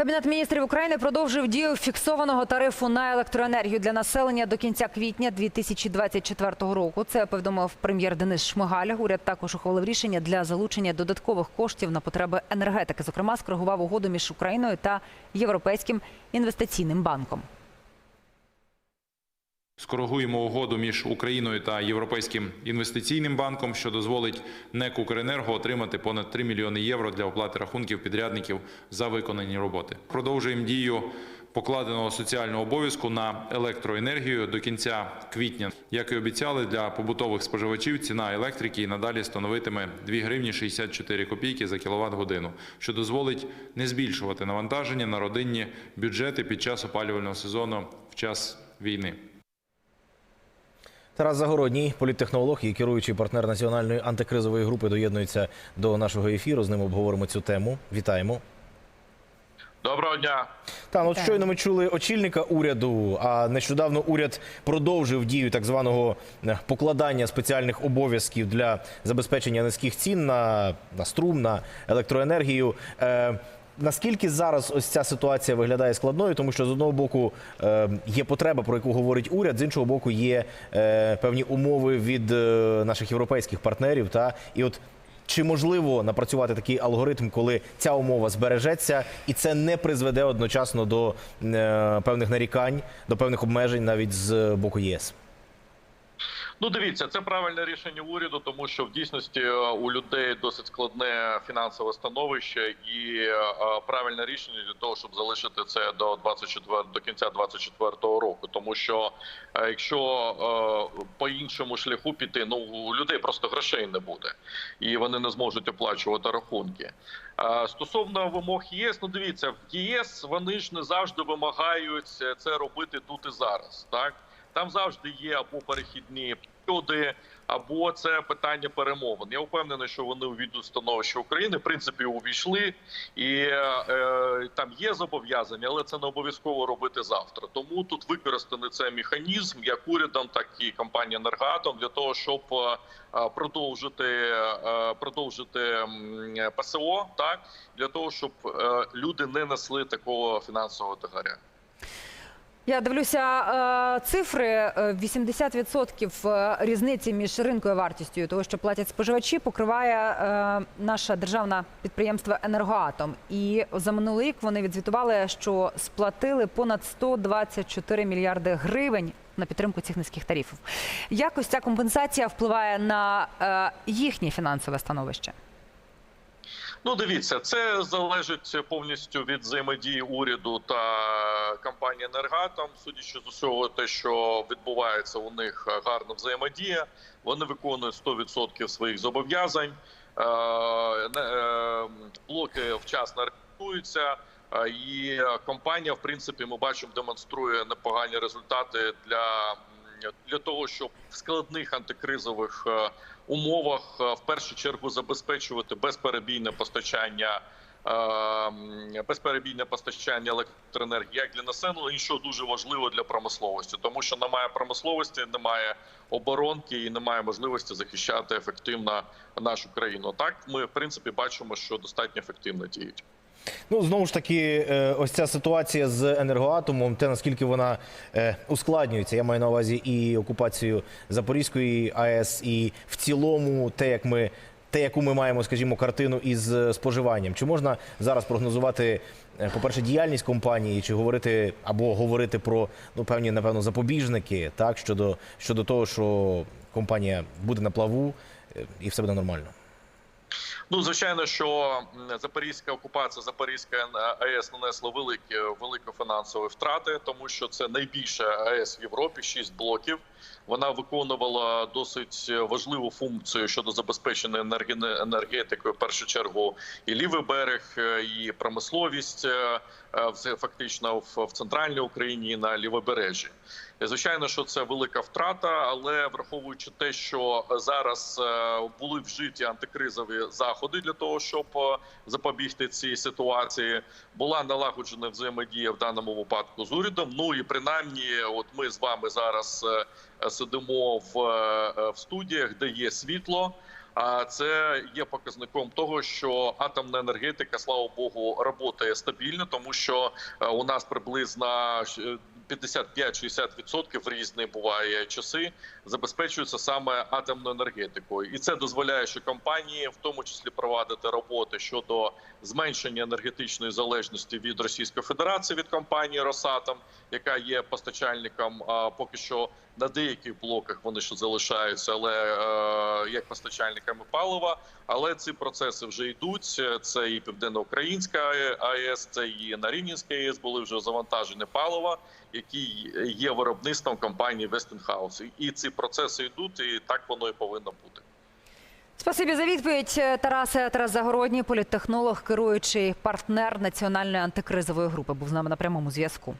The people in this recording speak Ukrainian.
Кабінет міністрів України продовжив дію фіксованого тарифу на електроенергію для населення до кінця квітня 2024 року. Це повідомив прем'єр Денис Шмигаль. Уряд також ухвалив рішення для залучення додаткових коштів на потреби енергетики. Зокрема, скоригував угоду між Україною та Європейським інвестиційним банком. Скоригуємо угоду між Україною та Європейським інвестиційним банком, що дозволить НЕК «Укренерго» отримати понад 3 мільйони євро для оплати рахунків підрядників за виконані роботи. Продовжуємо дію покладеного соціального обов'язку на електроенергію до кінця квітня. Як і обіцяли, для побутових споживачів ціна електрики надалі становитиме 2 гривні 64 копійки за кіловат годину, що дозволить не збільшувати навантаження на родинні бюджети під час опалювального сезону в час війни. Тарас Загородній, політтехнолог і керуючий партнер національної антикризової групи, доєднується до нашого ефіру. З ним обговоримо цю тему. Вітаємо. Доброго дня. Та ну, от щойно ми чули очільника уряду. А нещодавно уряд продовжив дію так званого е, покладання спеціальних обов'язків для забезпечення низьких цін на, на струм, на електроенергію. Е, Наскільки зараз ось ця ситуація виглядає складною, тому що з одного боку е, є потреба, про яку говорить уряд, з іншого боку, є е, певні умови від е, наших європейських партнерів. Та і от чи можливо напрацювати такий алгоритм, коли ця умова збережеться, і це не призведе одночасно до певних нарікань, до певних обмежень навіть з боку ЄС? Ну, дивіться, це правильне рішення уряду, тому що в дійсності е, у людей досить складне фінансове становище, і е, правильне рішення для того, щоб залишити це до 24, до кінця 24 року. Тому що е, якщо е, по іншому шляху піти, ну у людей просто грошей не буде, і вони не зможуть оплачувати рахунки. Е, Стосовно вимог ЄС, ну дивіться, в ЄС вони ж не завжди вимагають це робити тут і зараз, так. Там завжди є або перехідні періоди, або це питання перемовин. Я впевнений, що вони в становище України. В принципі, увійшли, і е, там є зобов'язання, але це не обов'язково робити завтра. Тому тут використаний цей механізм як урядом, так і компанія «Енергоатом» для того, щоб е, продовжити е, продовжити ПСО, так для того, щоб е, люди не несли такого фінансового тягаря. Я дивлюся е, цифри: Е, 80% різниці між ринкою вартістю того, що платять споживачі, покриває е, наше державне підприємство Енергоатом. І за минулий рік вони відзвітували, що сплатили понад 124 мільярди гривень на підтримку цих низьких тарифів. Як ось ця компенсація впливає на е, їхнє фінансове становище? Ну, дивіться, це залежить повністю від взаємодії уряду та компанії «Енергатом». Судячи з усього, те, що відбувається у них гарна взаємодія, вони виконують 100% своїх зобов'язань. Е, е, Блоки вчасно ремонтуються. е, І компанія, в принципі, ми бачимо, демонструє непогані результати для, для того, щоб в складних антикризових е, умовах е, в першу чергу забезпечувати безперебійне постачання. е, Безперебійне постачання електроенергії як для населення, і що дуже важливо для промисловості, тому що немає промисловості, немає оборонки і немає можливості захищати ефективно нашу країну. Так ми в принципі бачимо, що достатньо ефективно діють. Ну знову ж таки, е, ось ця ситуація з енергоатомом, те наскільки вона е, ускладнюється. Я маю на увазі і окупацію Запорізької АЕС, і в цілому те, як ми. Те, яку ми маємо, скажімо, картину із е, споживанням, чи можна зараз прогнозувати, по-перше, діяльність компанії, чи говорити або говорити про ну певні, напевно, запобіжники, так щодо щодо того, що компанія буде на плаву і все буде нормально. Ну, звичайно, що запорізька окупація Запорізька АЕС нанесла великі великі фінансові втрати, тому що це найбільша АЕС в Європі, шість блоків. Вона виконувала досить важливу функцію щодо забезпечення енерге- енергетикою. В першу чергу і лівий берег, е, і промисловість е, фактично в, центральній Україні на лівобережжі. Звичайно, що це велика втрата, але враховуючи те, що зараз е, були вжиті антикризові заходи для того, щоб е, запобігти цій ситуації, була налагоджена взаємодія в даному випадку з урядом. Ну і принаймні, от ми з вами зараз е, сидимо е, в студіях, де є світло. А це є показником того, що атомна енергетика, слава Богу, працює стабільно, тому що е, у нас приблизно е, 55-60% в різні буває часи забезпечуються саме атомною енергетикою, і це дозволяє, що компанії, в тому числі, провадити роботи щодо зменшення енергетичної залежності від Російської Федерації від компанії Росатом, яка є постачальником. А поки що на деяких блоках вони ще залишаються, але е, як постачальниками палива. Але ці процеси вже йдуть. Це і Південноукраїнська АЕС, це і на Рівненській АЕС були вже завантажені палива, які є виробництвом компанії Westinghouse. І ці процеси йдуть, і так воно і повинно бути. Спасибі за відповідь, Тарас Тарас Загородній, політтехнолог, керуючий партнер національної антикризової групи, був з нами на прямому зв'язку.